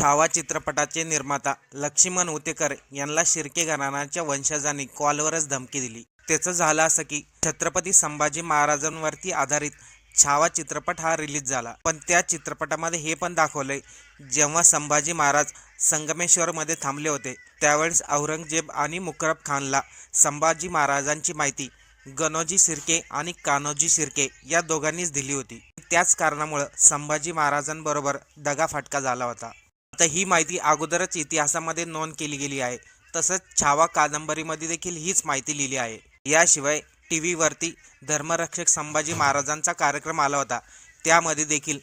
छावा चित्रपटाचे निर्माता लक्ष्मण उतेकर यांना शिर्के घराण्याच्या वंशजांनी कॉलवरच धमकी दिली. त्याचं झालं असं की छत्रपती संभाजी महाराजांवरती आधारित छावा चित्रपट हा रिलीज झाला. पण त्या चित्रपटामध्ये हे पण दाखवलंय जेव्हा संभाजी महाराज संगमेश्वरमध्ये थांबले होते त्यावेळेस औरंगजेब आणि मुकरब खानला संभाजी महाराजांची माहिती गणोजी शिर्के आणि कान्होजी शिर्के या दोघांनीच दिली होती. त्याच कारणामुळं संभाजी महाराजांबरोबर दगाफटका झाला होता. आता ही माहिती अगोदरच इतिहासामध्ये नोंद केली गेली आहे. तसंच छावा कादंबरीमध्ये देखील हीच माहिती लिहिली आहे. याशिवाय टी व्हीवरती धर्मरक्षक संभाजी महाराजांचा कार्यक्रम आला होता. त्यामध्ये देखील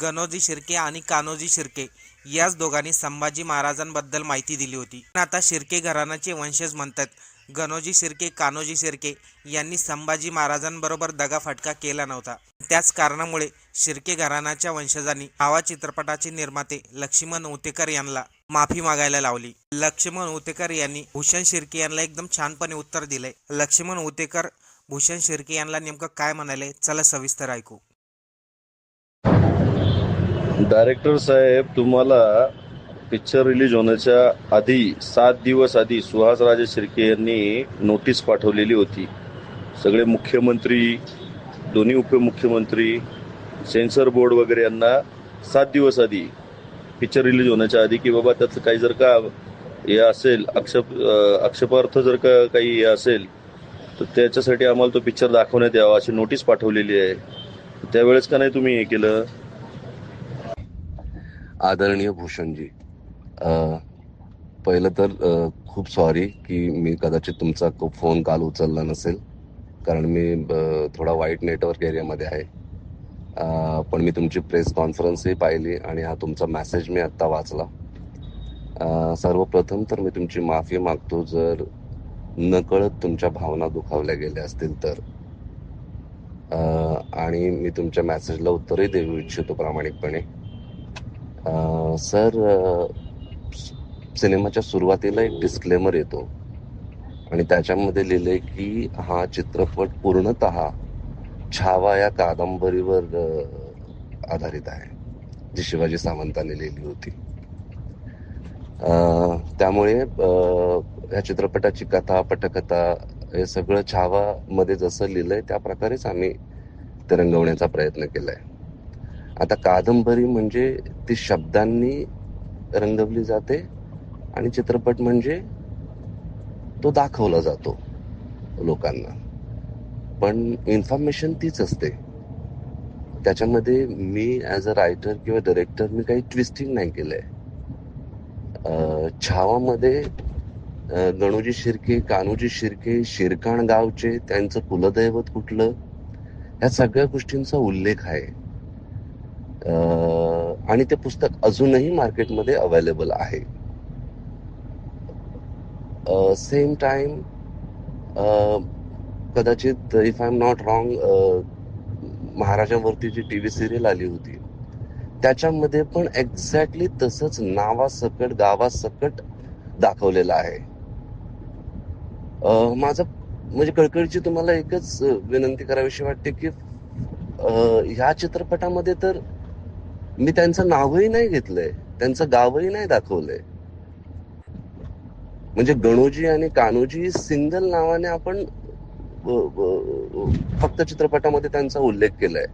गणोजी शिर्के आणि कान्होजी शिर्के याच दोघांनी संभाजी महाराजांबद्दल माहिती दिली होती. आता शिर्के घराण्याचे वंशज म्हणतात. गणोजी शिर्के कान्होजी शिर्के यांनी संभाजी महाराजांबरोबर दगाफटका केला नव्हता. त्याच कारणामुळे शिर्के घराण्याच्या वंशजांनी आवा चित्रपटाचे निर्माते लक्ष्मण उतेकर यांना माफी मागायला लावली. लक्ष्मण उतेकर यांनी भूषण शिर्के यांना एकदम छानपणे उत्तर दिले. लक्ष्मण उतेकर भूषण शिर्के यांना नेमकं काय म्हणाले? चला सविस्तर ऐकू. डायरेक्टर साहेब तुम्हाला पिक्चर रिलीज होण्याच्या आधी सात दिवस आधी सुहास राजे शिर्के यांनी नोटीस पाठवलेली होती. सगळे मुख्यमंत्री दोन्ही उपमुख्यमंत्री सेन्सर बोर्ड वगैरे यांना सात दिवस आधी पिक्चर रिलीज होण्याच्या आधी की बाबा त्याचं काही जर का हे असेल आक्षेप आक्षेपार्थ जर का काही हे असेल तर त्याच्यासाठी आम्हाला तो पिक्चर दाखवण्यात यावा अशी नोटीस पाठवलेली आहे. त्यावेळेस का नाही तुम्ही हे केलं? आदरणीय भूषणजी पहिलं तर खूप सॉरी की मी कदाचित तुमचा खूप फोन काल उचलला नसेल. कारण मी थोडा वाईट नेटवर्क एरियामध्ये आहे. पण मी तुमची प्रेस कॉन्फरन्सही पाहिली आणि हा तुमचा मेसेज मी आत्ता वाचला. सर्वप्रथम तर मी तुमची माफी मागतो जर नकळत तुमच्या भावना दुखावल्या गेल्या असतील तर. आणि मी तुमच्या मॅसेजला उत्तरही देऊ इच्छितो प्रामाणिकपणे. सर सिनेमाच्या सुरुवातीला एक डिस्क्लेमर येतो. आणि त्याच्यामध्ये लिहिले की हा चित्रपट पूर्णत छावा या कादंबरीवर आधारित आहे जी शिवाजी सावंतांनी लिहिली होती. त्यामुळे ह्या चित्रपटाची कथा पटकथा हे सगळं छावा मध्ये जसं लिहिलंय त्या प्रकारेच आम्ही ते रंगवण्याचा प्रयत्न केलाय. आता कादंबरी म्हणजे ती शब्दांनी रंगवली जाते आणि चित्रपट म्हणजे तो दाखवला जातो लोकांना. पण इन्फॉर्मेशन तीच असते. त्याच्यामध्ये मी ॲज अ रायटर किंवा डायरेक्टर मी काही ट्विस्टिंग नाही केलंय. छावामध्ये गणूजी गणोजी शिर्के कान्होजी शिर्के शिरकाण गावचे त्यांचं कुलदैवत कुठलं? ह्या सगळ्या गोष्टींचा उल्लेख आहे. आणि ते पुस्तक अजूनही मार्केटमध्ये अवेलेबल आहे. सेम टाइम कदाचित if I am not wrong महाराजांवरती G T V serial आली होती त्याच्यामध्ये पण एक्झॅक्टली तसंच नावासकट गावासकट दाखवलेलं आहे. माझं म्हणजे कळकळीची तुम्हाला एकच विनंती करावीशी वाटते की ह्या चित्रपटामध्ये तर मी त्यांचं नावही नाही घेतलंय. त्यांचं गावही नाही दाखवलंय. म्हणजे गणोजी आणि कान्होजी सिंगल नावाने आपण फक्त चित्रपटामध्ये त्यांचा उल्लेख केलाय.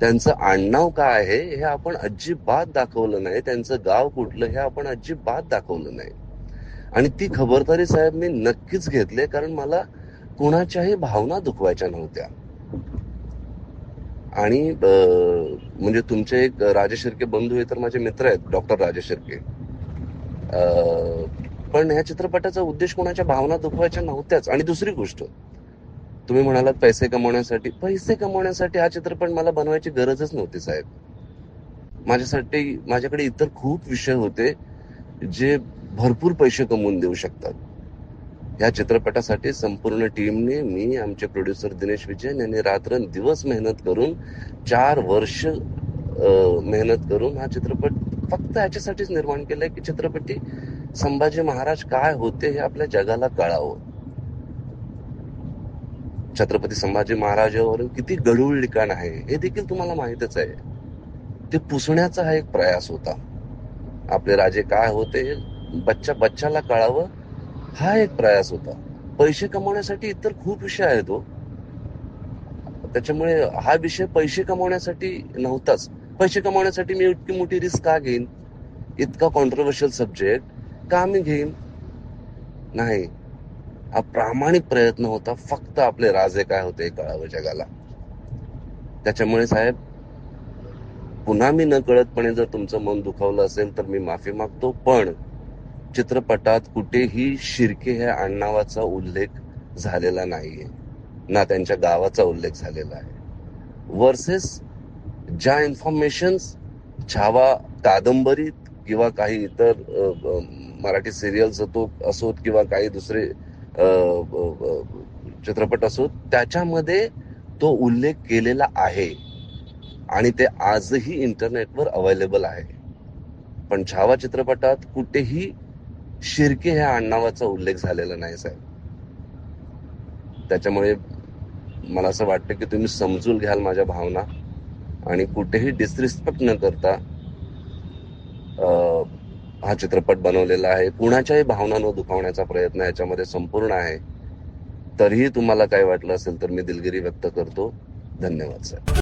त्यांचं आडनाव काय आहे हे आपण अजिबात दाखवलं नाही. त्यांचं गाव कुठलं हे आपण अजिबात दाखवलं नाही. आणि ती खबरदारी साहेब मी नक्कीच घेतली कारण मला कुणाच्याही भावना दुखवायच्या नव्हत्या. आणि म्हणजे तुमचे एक राजेश शिर्के बंधू हे तर माझे मित्र आहेत डॉक्टर राजेश शिर्के. पण ह्या चित्रपटाचा उद्देश कोणाच्या भावना दुखवायच्या नव्हत्याच. आणि दुसरी गोष्ट तुम्ही म्हणालात पैसे कमवण्यासाठी. पैसे कमवण्यासाठी हा चित्रपट मला बनवायची गरजच नव्हती साहेब. माझ्यासाठी माझ्याकडे इतर खूप विषय होते जे भरपूर पैसे कमवून देऊ शकतात. या चित्रपटासाठी संपूर्ण टीमने मी आमचे प्रोड्युसर दिनेश विजयन यांनी रात्र दिवस मेहनत करून चार वर्ष मेहनत करून हा चित्रपट फक्त याच्यासाठीच निर्माण केलाय की चित्रपटी संभाजी महाराज काय होते हे आपल्या जगाला कळावं. छत्रपती संभाजी महाराजावर किती गढूळ लिखाण आहे हे देखील तुम्हाला माहितच आहे. ते पुसण्याचा हा एक प्रयास होता. आपले राजे काय होते बच्चा बच्चाला कळावं हा एक प्रयास होता. पैसे कमवण्यासाठी इतर खूप विषय आहेत हो. त्याच्यामुळे हा विषय पैसे कमवण्यासाठी नव्हताच. पैसे कमवण्यासाठी मी इतकी मोठी रिस्क का घेईन? इतका कॉन्ट्रोवर्शियल सब्जेक्ट का मी घेईन? नाही. हा प्रामाणिक प्रयत्न होता. फक्त आपले राजे काय होते कळावं जगाला. त्याच्यामुळे साहेब पुन्हा मी न कळतपणे जर तुमचं मन दुखावलं असेल तर मी माफी मागतो. पण चित्रपटात कुठेही शिर्के ह्या आडनावाचा उल्लेख झालेला नाहीये. ना त्यांच्या गावाचा उल्लेख झालेला आहे. वर्सेस ज्या इन्फॉर्मेशन छावा कादंबरीत किंवा काही इतर मराठी सिरियल्स होतो असोत किंवा काही दुसरे चित्रपट असोत त्याच्यामध्ये तो उल्लेख केलेला आहे. आणि ते आजही इंटरनेटवर अवेलेबल आहे. पण छावा चित्रपटात कुठेही शिर्के ह्या आडनावाचा उल्लेख झालेला नाही साहेब. त्याच्यामुळे मला असं वाटतं की तुम्ही समजून घ्याल माझ्या भावना आणि कुठेही डिसरिस्पेक्ट न करता हा चित्रपट बनवलेला आहे. कुणाच्याही भावना न दुखावण्याचा प्रयत्न याच्यामध्ये संपूर्ण आहे. तरीही तुम्हाला काय वाटलं असेल तर मी दिलगिरी व्यक्त करतो. धन्यवाद साहेब.